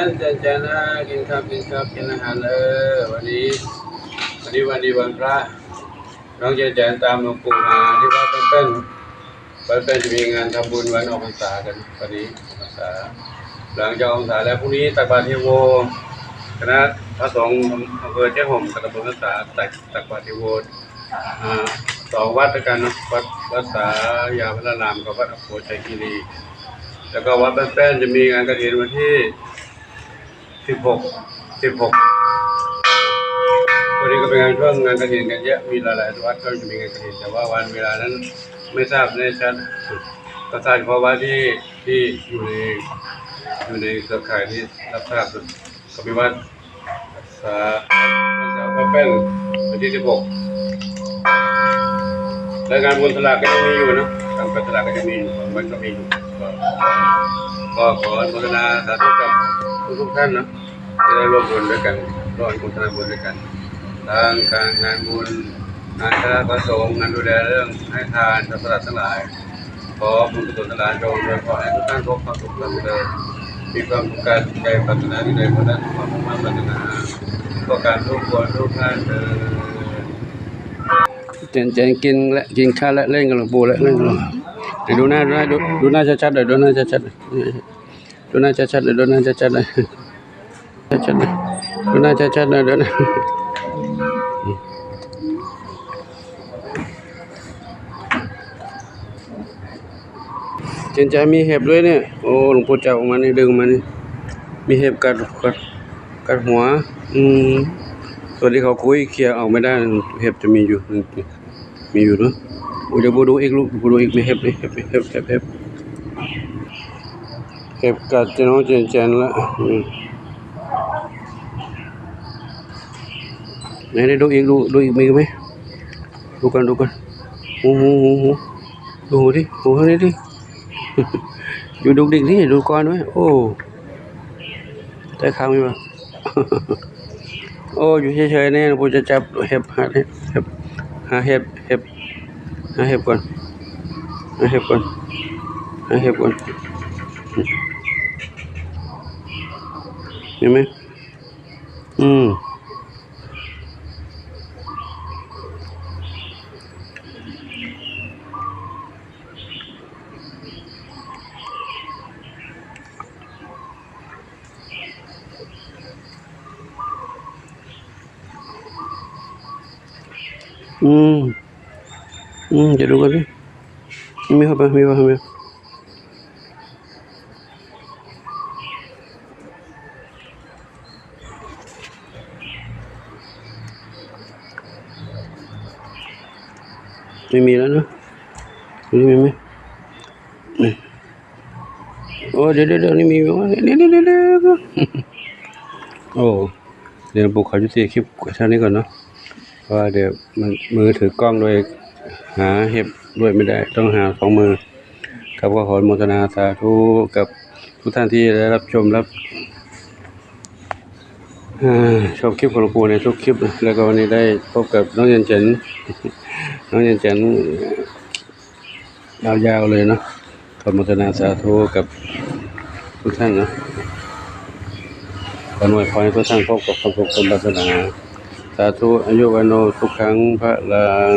ท่านจะจะนะกินข้าวกินข้าวกินอาหารเออวันนี้วันนี้วันดีวันพระน้องเจแจนตามหลวงปู่มาที่วัดเป็นเป็นวัดเป็นจะมีงานทำบุญวันออกพรรษากันวันนี้ออกพรรษาหลังจากออกพรรษาแล้วพรุ่งนี้ตักบาตรเทโวคณะพระสงฆ์อำเภอเจ้าห่มตะบนพรรษาตักตักบาตรเทโวอ่าสองวัดด้วยกันนะวัดวัดสายาพระรามกับวัดอโศชัยคีรีแล้วก็วัดบ้านแป้นจะมีงานกระถินวันที่ สิบหกสิบหกวันนี้ก็เป็นงานช่วงงานกระถินกันเยอะมีหลายๆวัดก็จะมีงานกระถินแต่ว่าวันเวลานั้นไม่ทราบแน่ชัดก็ทราบเฉพาะว่าที่ที่อยู่ในอยู่ในเครือข่ายที่รับทราบก็มีวัดสาวัดสาพระแป้งวันที่สิบหกและงานบุญสลากก็ยังมีอยู่นะการบุญสลากก็ยังมีอยู่มันก็มีอยู่ก็ก็ขออนุโมทนาสาธุกับ ทุกท่านนะจะได้ร่วมบุญด้วยกันร่วมบุญทำบุญด้วยกันทางการงานบุญงานคณะพระสงฆ์งานดูแลเรื่องให้ทานสัตว์ประหลาดทั้งหลายขอบุญกุศลทั้งหลายจงโดยขอให้ทุกท่านพบความสุขความเจริญมีความสุขกายสุขใจปรารถนาที่ใดขอได้ความมุ่งมั่นปรารถนาก็การทุกคนทุกท่านเดินเจนเจนกินและกินข้าวและเล่นกับหลวงปู่และเล่นกับหลวงดูหน้าดูหน้าดูดูหน้าชัดๆเลยดูหน้าชัดๆเลย ดูหน้าชัดๆเลยดูหน้าชัดๆเลยชัดๆเลยดูหน้าชัดๆเลยดูหน้าเจนใจมีเห็บด้วยเนี่ย โอ้หลวงปู่จับออกมานี่ดึงมานี่มีเห็บกัดกัดกัดหัว อืมส่วนที่เขาคุยเคลียร์ออกไม่ได้เห็บจะมีอยู่มีอยู่เนาะโอ้เดี๋ยวบูดูอีกลูกบูดูอีกมีเห็บเลยเห็บเห็บเห็บเห็บ ก็บกัดจะน้องเจนเจนละอืมไหนได้ดูอีกดูดูอีกมีไหมดูกันดูกันหูหูหูหูดูดิหูข้างนี้ดิอยู่ดูดิกนี่ดูก่อนไหมโอ้ได้คำไหมวะโอ้อยู่เฉยๆเนี่ยผมจะจับเห็บหาเห็บเห็บหาเห็บเห็บหาเห็บก่อนหาเห็บก่อนหาเห็บก่อน เห็นไหมอืมอืมอืมจะดูกันดิมีเข้าไปมีเข้าไป ไม่มีแล้วนะนี่มีไหมนี่โอ้เดี๋ยวเดี๋ยวเดี๋ยวนี่มีไหมเดี๋ยวเดี๋ยวเดี๋ยวโอ้เดี๋ยวปลุกเขาจุติคลิปเท่านี้ก่อนเนาะว่าเดี๋ยวมันมือถือกล้องโดยหาเห็บด้วยไม่ได้ต้องหาสองมือครับก็ขออนุโมทนาสาธุกับทุกท่านที่ได้รับชมรับ ชอ่าชมคลิปของหลวงปู่ในทุกคลิปนะแล้วก็วันนี้ได้พบกับน้องเย็นเฉินน้องเย็นเฉินยาวๆเลยเนาะขออนุโมทนาสาธุกับทุกท่านนะขอหน่วยพรให้ทุกท่านพบกับความสุขสมปรารถนาสาธุอายุวันโนทุกครั้งพระลัง